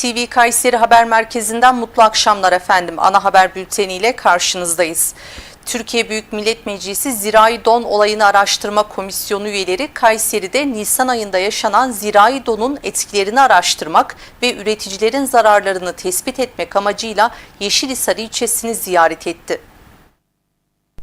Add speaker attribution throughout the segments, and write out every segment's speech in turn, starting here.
Speaker 1: ATV Kayseri Haber Merkezi'nden mutlu akşamlar efendim. Ana haber bülteniyle karşınızdayız. Türkiye Büyük Millet Meclisi Zirai Don Olayını Araştırma Komisyonu üyeleri Kayseri'de Nisan ayında yaşanan zirai donun etkilerini araştırmak ve üreticilerin zararlarını tespit etmek amacıyla Yeşilhisar ilçesini ziyaret etti.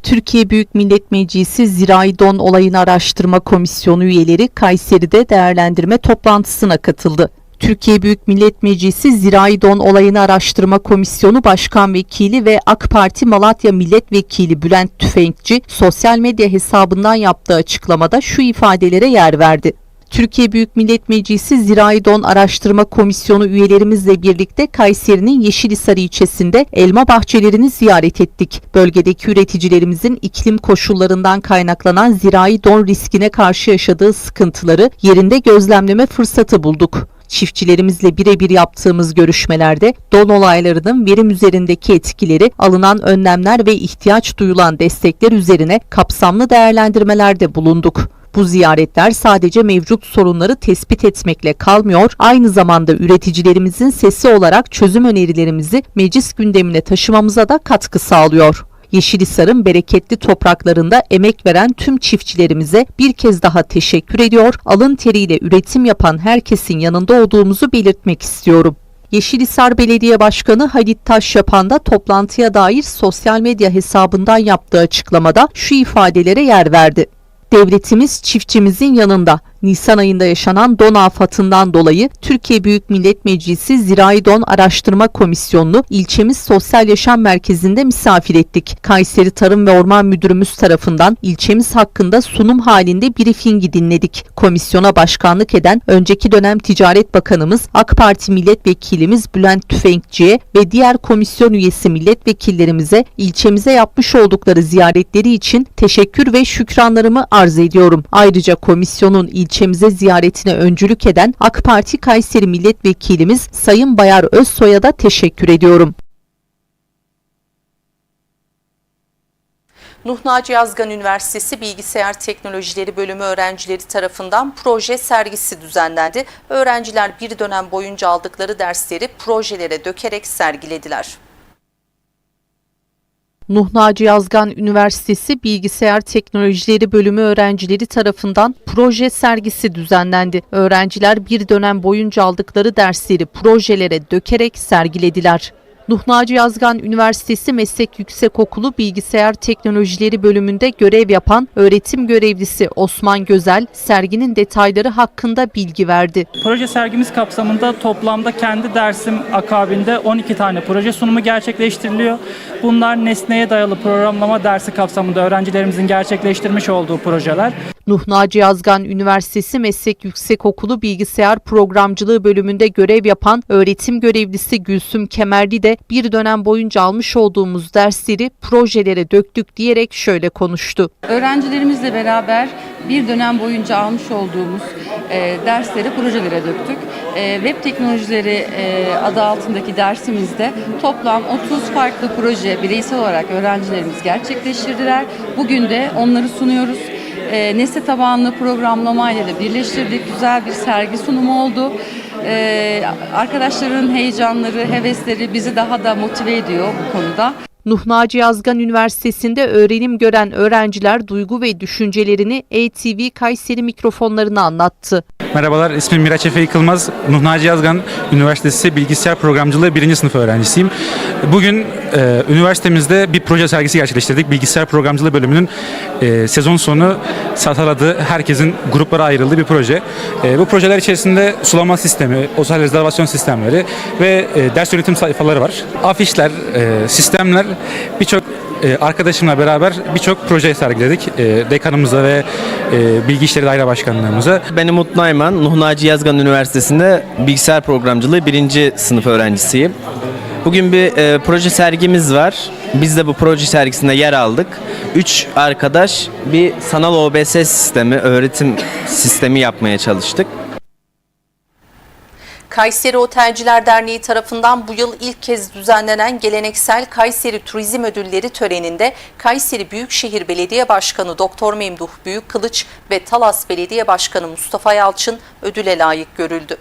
Speaker 2: Türkiye Büyük Millet Meclisi Zirai Don Olayını Araştırma Komisyonu üyeleri Kayseri'de değerlendirme toplantısına katıldı. Türkiye Büyük Millet Meclisi Zirai Don Olayını Araştırma Komisyonu Başkan Vekili ve AK Parti Malatya Milletvekili Bülent Tüfekçi sosyal medya hesabından yaptığı açıklamada şu ifadelere yer verdi. Türkiye Büyük Millet Meclisi Zirai Don Araştırma Komisyonu üyelerimizle birlikte Kayseri'nin Yeşilhisar ilçesinde elma bahçelerini ziyaret ettik. Bölgedeki üreticilerimizin iklim koşullarından kaynaklanan zirai don riskine karşı yaşadığı sıkıntıları yerinde gözlemleme fırsatı bulduk. Çiftçilerimizle birebir yaptığımız görüşmelerde don olaylarının verim üzerindeki etkileri, alınan önlemler ve ihtiyaç duyulan destekler üzerine kapsamlı değerlendirmelerde bulunduk. Bu ziyaretler sadece mevcut sorunları tespit etmekle kalmıyor, aynı zamanda üreticilerimizin sesi olarak çözüm önerilerimizi meclis gündemine taşımamıza da katkı sağlıyor. Yeşilhisar'ın bereketli topraklarında emek veren tüm çiftçilerimize bir kez daha teşekkür ediyor. Alın teriyle üretim yapan herkesin yanında olduğumuzu belirtmek istiyorum. Yeşilhisar Belediye Başkanı Halit Taşyapan da toplantıya dair sosyal medya hesabından yaptığı açıklamada şu ifadelere yer verdi. Devletimiz çiftçimizin yanında. Nisan ayında yaşanan don afatından dolayı Türkiye Büyük Millet Meclisi Zirai Don Araştırma Komisyonu'nu ilçemiz Sosyal Yaşam Merkezi'nde misafir ettik. Kayseri Tarım ve Orman Müdürümüz tarafından ilçemiz hakkında sunum halinde briefingi dinledik. Komisyona başkanlık eden önceki dönem Ticaret Bakanımız AK Parti Milletvekilimiz Bülent Tüfekçi'ye ve diğer komisyon üyesi milletvekillerimize ilçemize yapmış oldukları ziyaretleri için teşekkür ve şükranlarımı arz ediyorum. Ayrıca komisyonun ilçemize ziyaretine öncülük eden AK Parti Kayseri Milletvekilimiz Sayın Bayar Özsoy'a da teşekkür ediyorum.
Speaker 1: Nuh Naci Yazgan Üniversitesi Bilgisayar Teknolojileri Bölümü öğrencileri tarafından proje sergisi düzenlendi. Öğrenciler bir dönem boyunca aldıkları dersleri projelere dökerek sergilediler.
Speaker 2: Nuh Naci Yazgan Üniversitesi Bilgisayar Teknolojileri Bölümü öğrencileri tarafından proje sergisi düzenlendi. Öğrenciler bir dönem boyunca aldıkları dersleri projelere dökerek sergilediler. Nuh Naci Yazgan Üniversitesi Meslek Yüksekokulu Bilgisayar Teknolojileri bölümünde görev yapan öğretim görevlisi Osman Gözel, serginin detayları hakkında bilgi verdi.
Speaker 3: Proje sergimiz kapsamında toplamda kendi dersim akabinde 12 tane proje sunumu gerçekleştiriliyor. Bunlar nesneye dayalı programlama dersi kapsamında öğrencilerimizin gerçekleştirmiş olduğu projeler.
Speaker 2: Nuh Naci Yazgan Üniversitesi Meslek Yüksekokulu Bilgisayar Programcılığı bölümünde görev yapan öğretim görevlisi Gülsüm Kemerli de bir dönem boyunca almış olduğumuz dersleri projelere döktük diyerek şöyle konuştu.
Speaker 4: Öğrencilerimizle beraber bir dönem boyunca almış olduğumuz e, dersleri projelere döktük. E, web teknolojileri e, adı altındaki dersimizde toplam 30 farklı proje bireysel olarak öğrencilerimiz gerçekleştirdiler. Bugün de onları sunuyoruz. E, nesne tabanlı programlama ile de birleştirdik. Güzel bir sergi sunumu oldu. E, arkadaşların heyecanları, hevesleri bizi daha da motive ediyor bu konuda.
Speaker 2: Nuh Naci Yazgan Üniversitesi'nde öğrenim gören öğrenciler duygu ve düşüncelerini ATV Kayseri mikrofonlarına anlattı.
Speaker 5: Merhabalar, ismim Miraç Efe Yıkılmaz. Nuh Naci Yazgan Üniversitesi Bilgisayar Programcılığı 1. sınıf öğrencisiyim. Bugün e, üniversitemizde bir proje sergisi gerçekleştirdik. Bilgisayar Programcılığı bölümünün e, sezon sonu sataladığı, herkesin gruplara ayrıldığı bir proje. E, bu projeler içerisinde sulama sistemi, otel rezervasyon sistemleri ve e, ders yönetim sayfaları var. Afişler, e, sistemler, birçok e, arkadaşımla beraber birçok proje sergiledik. E, dekanımıza ve e, Bilgi İşleri Daire Başkanlığımıza.
Speaker 6: Ben Umut Nayman, Nuh Naci Yazgan Üniversitesi'nde bilgisayar programcılığı birinci sınıf öğrencisiyim. Bugün bir e, proje sergimiz var. Biz de bu proje sergisinde yer aldık. Üç arkadaş bir sanal OBS sistemi, öğretim sistemi yapmaya çalıştık.
Speaker 1: Kayseri Otelciler Derneği tarafından bu yıl ilk kez düzenlenen geleneksel Kayseri Turizm Ödülleri töreninde Kayseri Büyükşehir Belediye Başkanı Doktor Memduh Büyükkılıç ve Talas Belediye Başkanı Mustafa Yalçın ödüle layık görüldü.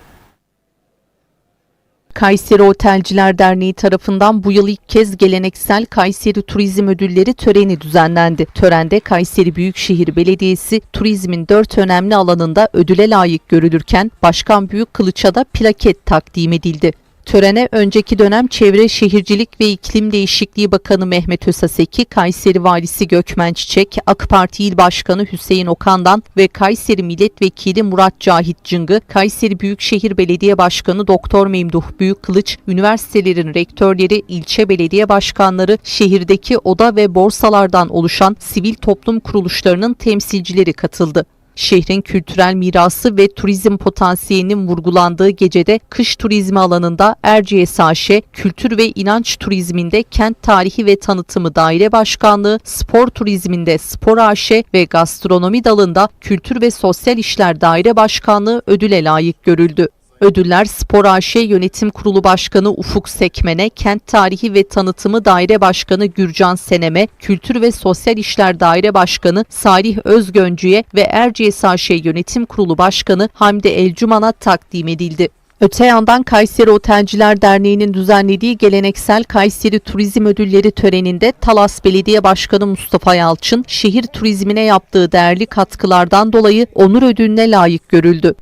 Speaker 2: Kayseri Otelciler Derneği tarafından bu yıl ilk kez geleneksel Kayseri Turizm Ödülleri töreni düzenlendi. Törende Kayseri Büyükşehir Belediyesi turizmin dört önemli alanında ödüle layık görülürken Başkan Büyük Kılıç'a da plaket takdim edildi. Törene önceki dönem Çevre Şehircilik ve İklim Değişikliği Bakanı Mehmet Özaseki, Kayseri Valisi Gökmen Çiçek, AK Parti İl Başkanı Hüseyin Okan'dan ve Kayseri Milletvekili Murat Cahit Cıngı, Kayseri Büyükşehir Belediye Başkanı Doktor Memduh Büyükkılıç, üniversitelerin rektörleri, ilçe belediye başkanları, şehirdeki oda ve borsalardan oluşan sivil toplum kuruluşlarının temsilcileri katıldı. Şehrin kültürel mirası ve turizm potansiyelinin vurgulandığı gecede kış turizmi alanında Erciyes AŞ, kültür ve inanç turizminde kent tarihi ve tanıtımı daire başkanlığı, spor turizminde Spor AŞ ve gastronomi dalında Kültür ve Sosyal İşler Daire Başkanlığı ödüle layık görüldü. Ödüller Spor AŞ Yönetim Kurulu Başkanı Ufuk Sekmen'e, Kent Tarihi ve Tanıtımı Daire Başkanı Gürcan Senem'e, Kültür ve Sosyal İşler Daire Başkanı Salih Özgöncü'ye ve Erciyes AŞ Yönetim Kurulu Başkanı Hamdi Elcuman'a takdim edildi. Öte yandan Kayseri Otelciler Derneği'nin düzenlediği geleneksel Kayseri Turizm Ödülleri töreninde Talas Belediye Başkanı Mustafa Yalçın, şehir turizmine yaptığı değerli katkılardan dolayı onur ödülüne layık görüldü.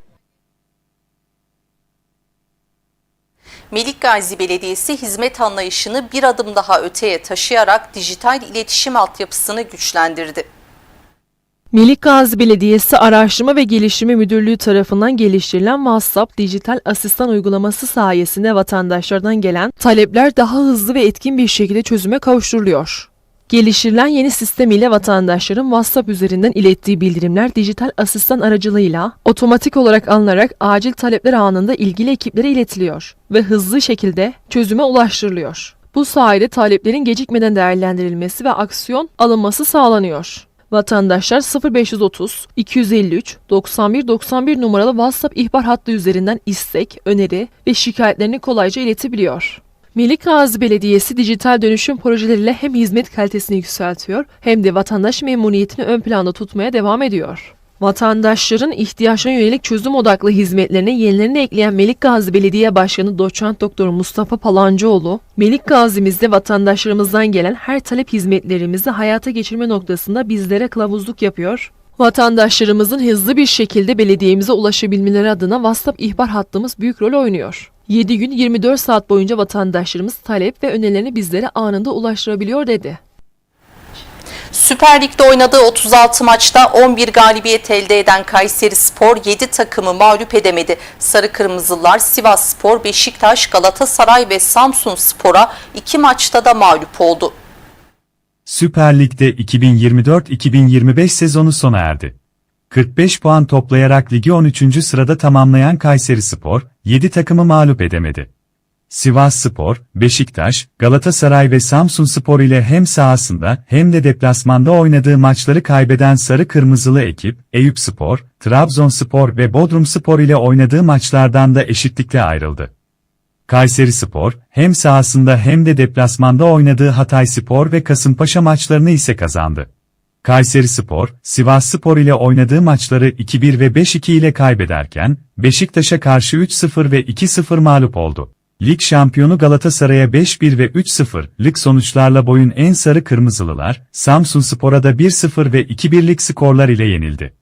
Speaker 1: Melikgazi Belediyesi hizmet anlayışını bir adım daha öteye taşıyarak dijital iletişim altyapısını güçlendirdi.
Speaker 7: Melikgazi Belediyesi Araştırma ve Gelişimi Müdürlüğü tarafından geliştirilen WhatsApp dijital asistan uygulaması sayesinde vatandaşlardan gelen talepler daha hızlı ve etkin bir şekilde çözüme kavuşturuluyor. Geliştirilen yeni sistem ile vatandaşların WhatsApp üzerinden ilettiği bildirimler dijital asistan aracılığıyla otomatik olarak alınarak acil talepler anında ilgili ekiplere iletiliyor ve hızlı şekilde çözüme ulaştırılıyor. Bu sayede taleplerin gecikmeden değerlendirilmesi ve aksiyon alınması sağlanıyor. Vatandaşlar 0530 253 91 91 numaralı WhatsApp ihbar hattı üzerinden istek, öneri ve şikayetlerini kolayca iletebiliyor. Melikgazi Belediyesi dijital dönüşüm projeleriyle hem hizmet kalitesini yükseltiyor hem de vatandaş memnuniyetini ön planda tutmaya devam ediyor. Vatandaşların ihtiyaçlarına yönelik çözüm odaklı hizmetlerine yenilerini ekleyen Melikgazi Belediye Başkanı Doçent Doktor Mustafa Palancıoğlu, Melikgazi'mizde vatandaşlarımızdan gelen her talep hizmetlerimizi hayata geçirme noktasında bizlere kılavuzluk yapıyor. Vatandaşlarımızın hızlı bir şekilde belediyemize ulaşabilmeleri adına WhatsApp ihbar hattımız büyük rol oynuyor. 7 gün 24 saat boyunca vatandaşlarımız talep ve önerilerini bizlere anında ulaştırabiliyor dedi.
Speaker 1: Süper Lig'de oynadığı 36 maçta 11 galibiyet elde eden Kayseri Spor 7 takımı mağlup edemedi. Sarı Kırmızılar Sivas Spor, Beşiktaş, Galatasaray ve Samsun Spor'a 2 maçta da mağlup oldu.
Speaker 8: Süper Lig'de 2024-2025 sezonu sona erdi. 45 puan toplayarak ligi 13. sırada tamamlayan Kayseri Spor, 7 takımı mağlup edemedi. Sivas Spor, Beşiktaş, Galatasaray ve Samsun Spor ile hem sahasında hem de deplasmanda oynadığı maçları kaybeden Sarı Kırmızılı ekip, Eyüp Spor, Trabzonspor ve Bodrum Spor ile oynadığı maçlardan da eşitlikle ayrıldı. Kayseri Spor, hem sahasında hem de deplasmanda oynadığı Hatay Spor ve Kasımpaşa maçlarını ise kazandı. Kayseri Spor, Sivas Spor ile oynadığı maçları 2-1 ve 5-2 ile kaybederken, Beşiktaş'a karşı 3-0 ve 2-0 mağlup oldu. Lig şampiyonu Galatasaray'a 5-1 ve 3-0'lık sonuçlarla boyun en sarı kırmızılılar, Samsun Spor'a da 1-0 ve 2-1'lik skorlar ile yenildi.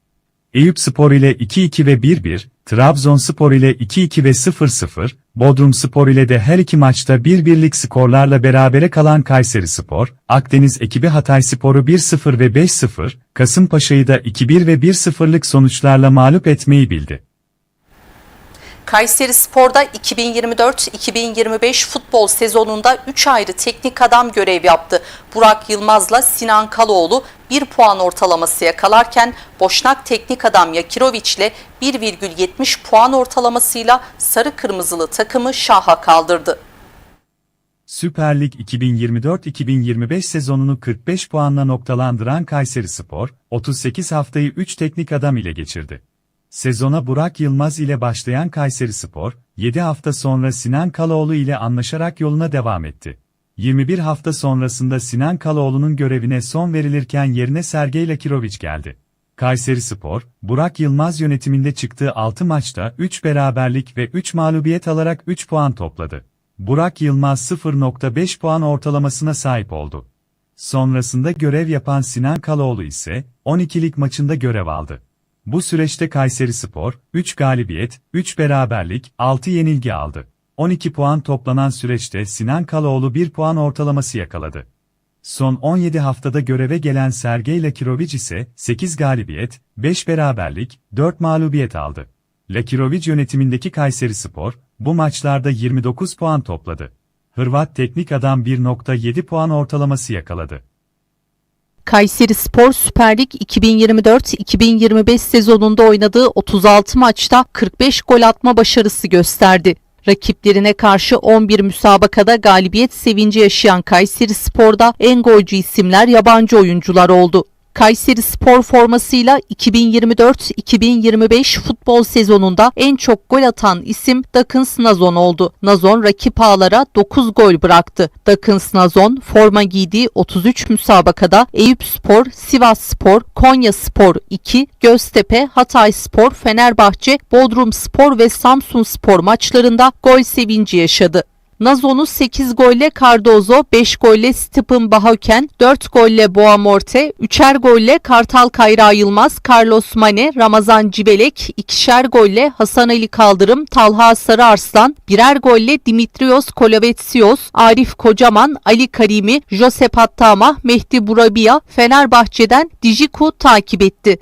Speaker 8: Eyüp Spor ile 2-2 ve 1-1, Trabzonspor ile 2-2 ve 0-0, Bodrum Spor ile de her iki maçta 1-1'lik skorlarla berabere kalan Kayseri Spor, Akdeniz ekibi Hatay Spor'u 1-0 ve 5-0, Kasımpaşa'yı da 2-1 ve 1-0'lık sonuçlarla mağlup etmeyi bildi.
Speaker 1: Kayseri Spor'da 2024-2025 futbol sezonunda 3 ayrı teknik adam görev yaptı. Burak Yılmaz'la Sinan Kaloğlu 1 puan ortalaması yakalarken Boşnak teknik adam Yakiroviç ile 1,70 puan ortalamasıyla sarı kırmızılı takımı şaha kaldırdı.
Speaker 8: Süper Lig 2024-2025 sezonunu 45 puanla noktalandıran Kayseri Spor, 38 haftayı 3 teknik adam ile geçirdi. Sezona Burak Yılmaz ile başlayan Kayseri Spor, 7 hafta sonra Sinan Kalaoğlu ile anlaşarak yoluna devam etti. 21 hafta sonrasında Sinan Kalaoğlu'nun görevine son verilirken yerine Sergey Lakirovic geldi. Kayseri Spor, Burak Yılmaz yönetiminde çıktığı 6 maçta 3 beraberlik ve 3 mağlubiyet alarak 3 puan topladı. Burak Yılmaz 0.5 puan ortalamasına sahip oldu. Sonrasında görev yapan Sinan Kaloğlu ise 12'lik maçında görev aldı. Bu süreçte Kayseri Spor, 3 galibiyet, 3 beraberlik, 6 yenilgi aldı. 12 puan toplanan süreçte Sinan Kaloğlu 1 puan ortalaması yakaladı. Son 17 haftada göreve gelen Sergey Lakirovic ise 8 galibiyet, 5 beraberlik, 4 mağlubiyet aldı. Lakirovic yönetimindeki Kayseri Spor, bu maçlarda 29 puan topladı. Hırvat teknik adam 1.7 puan ortalaması yakaladı.
Speaker 2: Kayseri Spor Süper Lig 2024-2025 sezonunda oynadığı 36 maçta 45 gol atma başarısı gösterdi. Rakiplerine karşı 11 müsabakada galibiyet sevinci yaşayan Kayseri Spor'da en golcü isimler yabancı oyuncular oldu. Kayseri Spor formasıyla 2024-2025 futbol sezonunda en çok gol atan isim Dakins Nazon oldu. Nazon rakip ağlara 9 gol bıraktı. Dakins Nazon forma giydiği 33 müsabakada Eyüp Spor, Sivas Spor, Konya Spor 2, Göztepe, Hatay Spor, Fenerbahçe, Bodrum Spor ve Samsun Spor maçlarında gol sevinci yaşadı. Nazon'u 8 golle Cardozo, 5 golle Stephen Bahauken, 4 golle Boamorte, 3'er golle Kartal Kayra Yılmaz, Carlos Mane, Ramazan Cibelek, 2'şer golle Hasan Ali Kaldırım, Talha Sarıarslan, birer golle Dimitrios Kolovetsios, Arif Kocaman, Ali Karimi, Josep Attama, Mehdi Burabia, Fenerbahçe'den Dijiku takip etti.